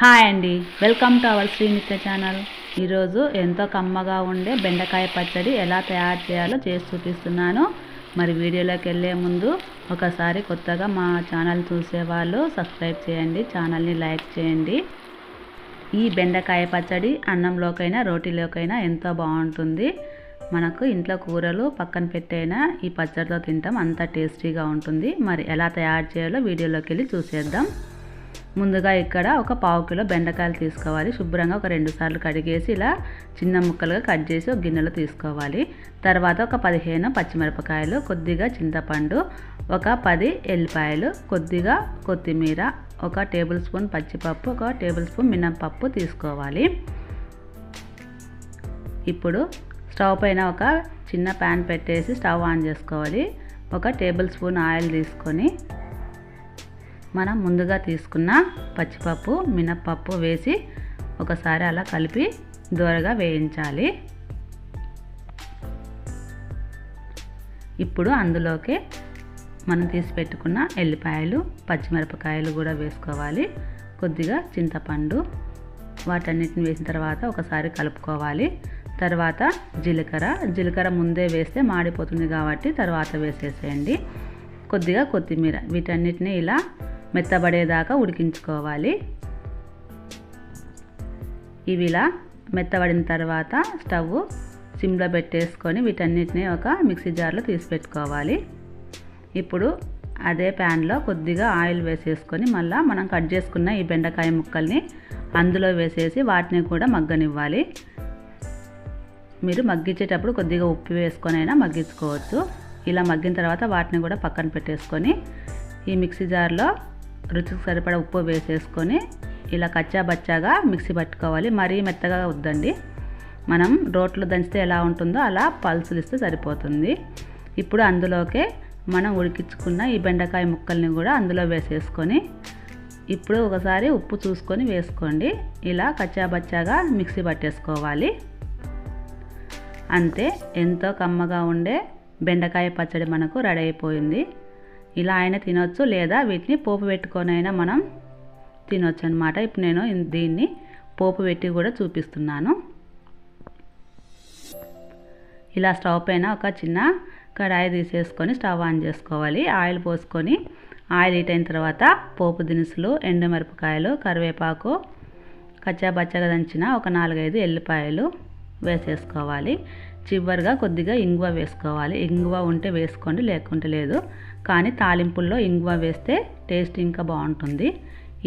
Hi అండి. Welcome to our Srinithya channel. ఈరోజు ఎంతో కమ్మగా ఉండే బెండకాయ పచ్చడి ఎలా తయారు చేయాలో చేసి చూపిస్తున్నాను. మరి వీడియోలోకి వెళ్ళే ముందు ఒకసారి కొత్తగా మా ఛానల్ చూసేవాళ్ళు సబ్స్క్రైబ్ చేయండి ఛానల్ని లైక్ చేయండి. ఈ బెండకాయ పచ్చడి అన్నంలోకైనా రోటీలోకైనా ఎంతో బాగుంటుంది. మనకు ఇంట్లో కూరలు పక్కన పెట్టైనా ఈ పచ్చడితో తింటాం అంత టేస్టీగా ఉంటుంది. మరి ఎలా తయారు చేయాలో వీడియోలోకి వెళ్ళి చూసేద్దాం. ముందుగా ఇక్కడ ఒక పావు కిలో బెండకాయలు తీసుకోవాలి. శుభ్రంగా ఒక రెండు సార్లు కడిగేసి ఇలా చిన్న ముక్కలుగా కట్ చేసి ఒక గిన్నెలో తీసుకోవాలి. తర్వాత ఒక పదిహేను పచ్చిమిరపకాయలు కొద్దిగా చింతపండు ఒక పది ఎల్లిపాయలు కొద్దిగా కొత్తిమీర ఒక టేబుల్ స్పూన్ పచ్చిపప్పు ఒక టేబుల్ స్పూన్ మినప్పప్పు తీసుకోవాలి. ఇప్పుడు స్టవ్ పైన ఒక చిన్న ప్యాన్ పెట్టేసి స్టవ్ ఆన్ చేసుకోవాలి. ఒక టేబుల్ స్పూన్ ఆయిల్ తీసుకొని మనం ముందుగా తీసుకున్న పచ్చిపప్పు మినప్పప్పు వేసి ఒకసారి అలా కలిపి దూరగా వేయించాలి. ఇప్పుడు అందులోకి మనం తీసి పెట్టుకున్న ఎల్లిపాయలు పచ్చిమిరపకాయలు కూడా వేసుకోవాలి. కొద్దిగా చింతపండు వాటన్నిటిని వేసిన తర్వాత ఒకసారి కలుపుకోవాలి. తర్వాత జీలకర్ర జీలకర్ర ముందే వేస్తే మాడిపోతుంది కాబట్టి తర్వాత వేసేసేయండి. కొద్దిగా కొత్తిమీర వీటన్నిటిని ఇలా మెత్తబడేదాకా ఉడికించుకోవాలి. ఇవి ఇలా మెత్తబడిన తర్వాత స్టవ్ సిమ్లో పెట్టేసుకొని వీటన్నిటిని ఒక మిక్సీ జార్లో తీసి పెట్టుకోవాలి ఇప్పుడు అదే ప్యాన్లో కొద్దిగా ఆయిల్ వేసేసుకొని మళ్ళీ మనం కట్ చేసుకున్న ఈ బెండకాయ ముక్కల్ని అందులో వేసేసి వాటిని కూడా మగ్గనివ్వాలి. మీరు మగ్గించేటప్పుడు కొద్దిగా ఉప్పు వేసుకొని అయినా మగ్గించుకోవచ్చు. ఇలా మగ్గిన తర్వాత వాటిని కూడా పక్కన పెట్టేసుకొని ఈ మిక్సీ జార్లో రుచికి సరిపడా ఉప్పు వేసేసుకొని ఇలా కచ్చా బచ్చాగా మిక్సీ పట్టుకోవాలి. మరీ మెత్తగా వద్దండి. మనం రోట్లో దంచితే ఎలా ఉంటుందో అలా పల్సులు ఇస్తే సరిపోతుంది. ఇప్పుడు అందులోకే మనం ఉడికించుకున్న ఈ బెండకాయ ముక్కల్ని కూడా అందులో వేసేసుకొని ఇప్పుడు ఒకసారి ఉప్పు చూసుకొని వేసుకోండి. ఇలా కచ్చా బచ్చాగా మిక్సీ పట్టేసుకోవాలి. అంతే ఎంతో కమ్మగా ఉండే బెండకాయ పచ్చడి మనకు రెడీ అయిపోయింది. ఇలా అయినా తినొచ్చు లేదా వీటిని పోపు పెట్టుకొని అయినా మనం తినొచ్చు అనమాట ఇప్పుడు నేను దీన్ని పోపు పెట్టి కూడా చూపిస్తున్నాను. ఇలా స్టవ్ పైన ఒక చిన్న కడాయి తీసేసుకొని స్టవ్ ఆన్ చేసుకోవాలి. ఆయిల్ పోసుకొని ఆయిల్ హీట్ అయిన తర్వాత పోపు దినుసులు ఎండుమిరపకాయలు కరివేపాకు కచ్చాబచ్చగా దంచిన ఒక నాలుగైదు ఎల్లిపాయలు వేసేసుకోవాలి. చివరిగా కొద్దిగా ఇంగువ వేసుకోవాలి. ఇంగువ ఉంటే వేసుకోండి లేకుంటే లేదు. కానీ తాలింపుల్లో ఇంగువ వేస్తే టేస్ట్ ఇంకా బాగుంటుంది.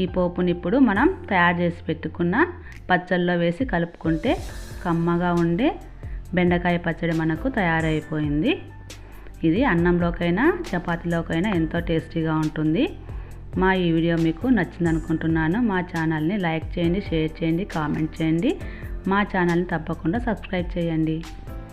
ఈ పోపుని ఇప్పుడు మనం తయారు చేసి పెట్టుకున్న పచ్చళ్ళలో వేసి కలుపుకుంటే కమ్మగా ఉండే బెండకాయ పచ్చడి మనకు తయారైపోయింది. ఇది అన్నంలోకైనా చపాతీలోకైనా ఎంతో టేస్టీగా ఉంటుంది. మా ఈ వీడియో మీకు నచ్చింది అనుకుంటున్నాను మా ఛానల్ని లైక్ చేయండి షేర్ చేయండి కామెంట్ చేయండి. మా ఛానల్ని తప్పకుండా సబ్స్క్రైబ్ చేయండి.